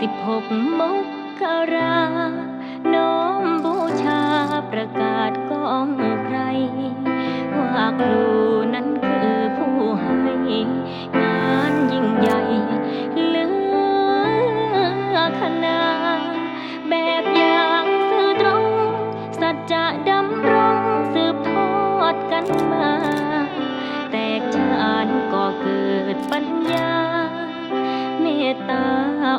สิบหกมกรา น้อมบูชาประกาศกองไพรว่าครูนั้นคือผู้ให้ งานยิ่งใหญ่เหลือขนาแบบอย่างสื่อตรง สัจจะด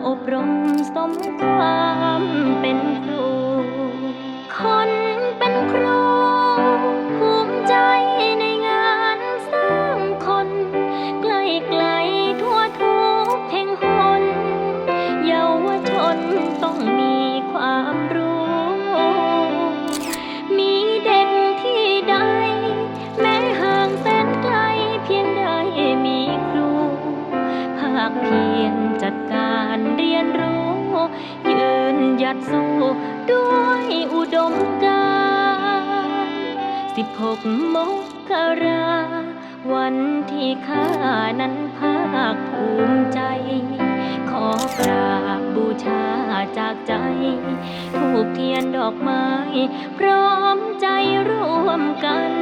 อบรมสมความเป็นครู คนเป็นครู ภูมิใจในงานสร้างคน ไกลไกลๆทั่วทุกแห่งหนเยาวชนต้องมีความรู้ มีเด็กที่ใด แม้ห่างแสนไกลเพียงใดมีครู ภาคเพียร ยืนหยัดสู้ด้วยอุดมการสิบหกมกรา วันที่ข้านั้นภาคภูมิใจ ขอกราบบูชาจากใจ ถูกเทียนดอกไม้ พร้อมใจร่วมกัน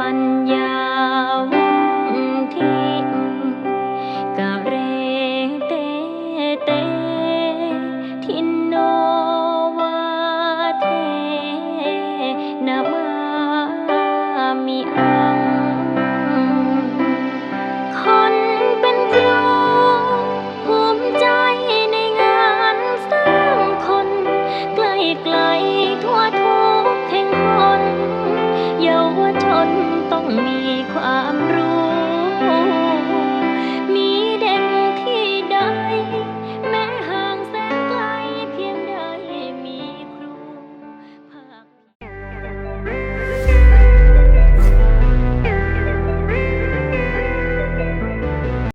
ปัญญาุฒิกเรตเตทินโน